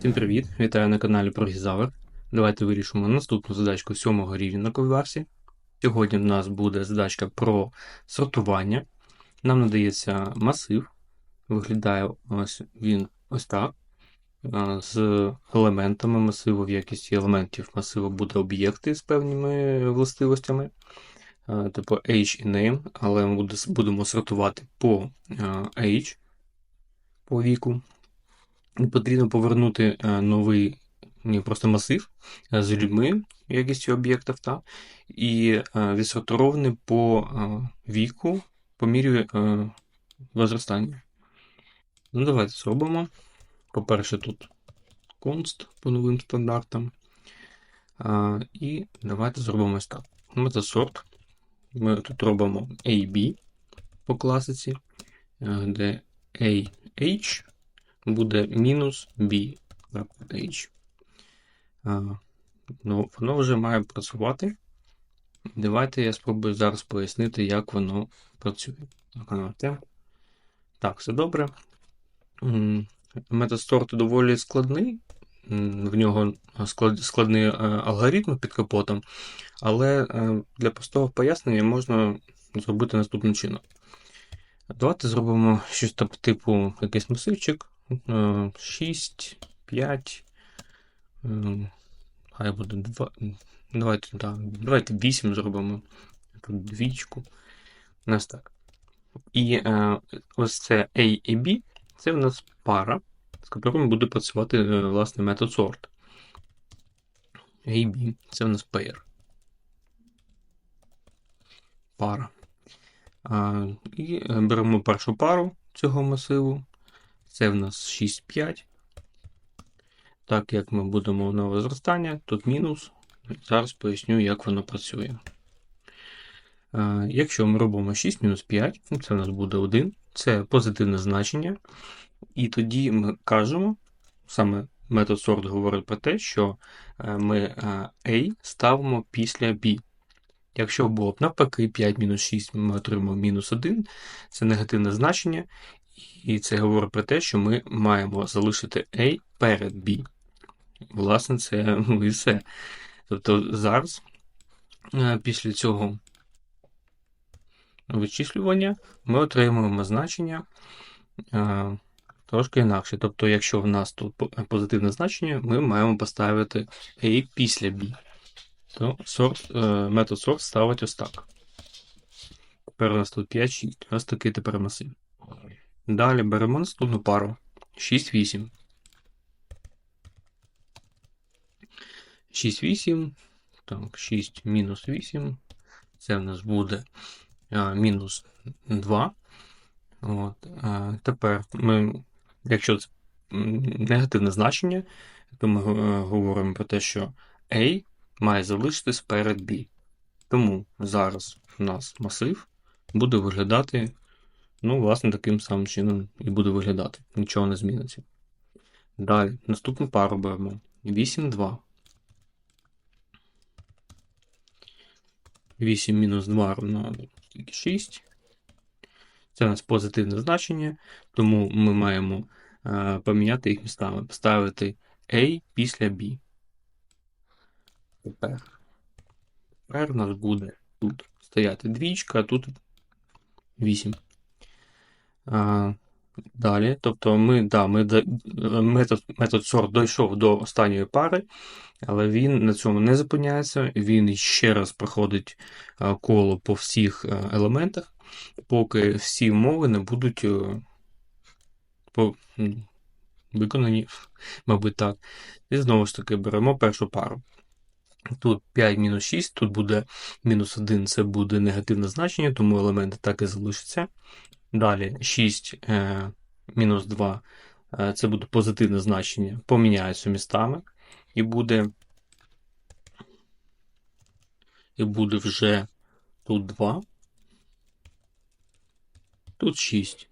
Всім привіт! Вітаю на каналі Прогізавр. Давайте вирішимо наступну задачку сьомого рівня на Ковіварсі. Сьогодні в нас буде задачка про сортування. Нам надається масив. Виглядає ось він ось так. З елементами масиву, в якості елементів масиву буде об'єкти з певними властивостями, типу H і name, але ми будемо сортувати по H, по віку. Потрібно повернути е, новий просто масив е, з людьми, якістю об'єктів, та, і е, відсортований по віку по мірі возростання. Ну, давайте зробимо. По-перше, тут const по новим стандартам. А, і давайте зробимо ось так. Метод sort. Ми тут робимо AB по класиці, де AH буде мінус b h. Ну, воно вже має працювати. Давайте я спробую зараз пояснити, як воно працює. Так, все добре. Метод сорту доволі складний. В нього складний е, алгоритм під капотом, але е, для простого пояснення можна зробити наступним чином. Давайте зробимо щось типу якийсь масивчик. 6, 5. Хай буде 2. Давайте, так, давайте 8 зробимо. Тут двічку. У нас так. І е, ось це A і B це в нас пара, з якою буде працювати е, власне метод sort. A B це в нас pair. Пара. А, і е, беремо першу пару цього масиву. Це в нас 6,5. Так як ми будемо нове зростання, тут мінус. Зараз поясню, як воно працює. Е, Якщо ми робимо 6 мінус 5, це в нас буде 1, це позитивне значення. І тоді ми кажемо, саме метод sort говорить про те, що е, ми е, A ставимо після B. Якщо було б навпаки 5 мінус 6, ми отримаємо мінус 1, це негативне значення, і це говорить про те, що ми маємо залишити A перед B. Власне, це і все. Тобто зараз, е, після цього вичислювання, ми отримуємо значення е, трошки інакше. Тобто, якщо в нас тут позитивне значення, ми маємо поставити A після B. То sort, е, метод sort ставить ось так. Тепер у нас тут 5, 6. У нас такий тепер масив. Далі беремо наступну пару. 6, 8. 6, 8. Так, 6 мінус 8. Це в нас буде а, мінус 2. От, а, тепер ми, якщо це негативне значення, то ми е, говоримо про те, що A має залишитись перед B. Тому зараз у нас масив буде виглядати, ну, власне, таким самим чином і буде виглядати. Нічого не зміниться. Далі, наступну пару беремо. 8, 2. 8 мінус 2 равно 6. Це у нас позитивне значення, тому ми маємо е, поміняти їх містами. Поставити A після B. Тепер. Тепер у нас буде тут стояти двічка, а тут 8. А, далі, тобто ми, да, ми, метод, метод sort дійшов до останньої пари, але він на цьому не зупиняється, він ще раз проходить коло по всіх елементах, поки всі умови не будуть е, по, виконані, мабуть, так. І знову ж таки беремо першу пару. Тут 5 мінус 6, тут буде мінус 1, це буде негативне значення, тому елементи так і залишаться. Далі 6 е, мінус 2, е, це буде позитивне значення, поміняються містами, і буде, і буде вже тут 2, тут 6.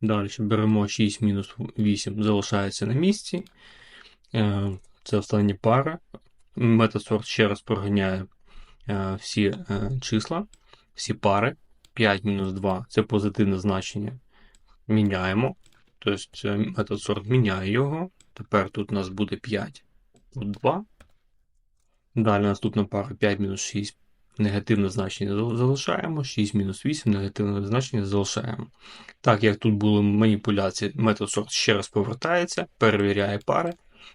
Далі беремо 6 мінус 8, залишається на місці. Е, Це остання пара. Sort ще раз проганяє всі числа, всі пари. 5 мінус 2 це позитивне значення. Міняємо. Тобто е, метод sort міняє його. Тепер тут у нас буде 5 тут 2. Далі наступна пара 5 мінус 6 негативне значення залишаємо, 6 мінус 8 негативне значення залишаємо. Так як тут були маніпуляції, метод сорт ще раз повертається, перевіряє пари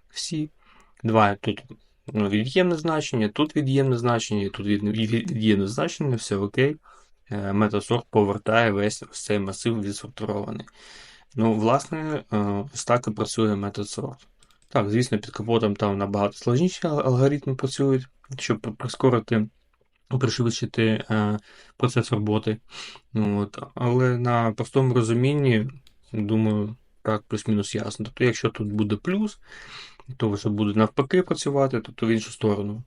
всі. 2 тут ну, від'ємне значення, тут від'ємне значення, тут від- від- від'ємне значення, все окей. Е, Метод сорт повертає весь ось цей масив відсортований. Ну, власне, е, ось так і працює метод сорт. Так, звісно, під капотом там набагато складніші алгоритми працюють, щоб прискорити, пришвидшити е, процес роботи. Ну, От. Але на простому розумінні, думаю, так плюс-мінус ясно. Тобто, якщо тут буде плюс, то вже буде навпаки працювати, тобто в іншу сторону.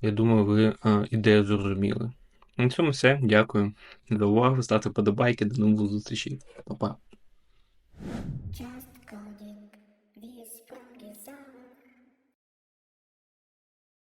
Я думаю, ви ідею зрозуміли. На цьому все. Дякую за увагу. Ставте подобайки. До нових зустрічей. Па-па.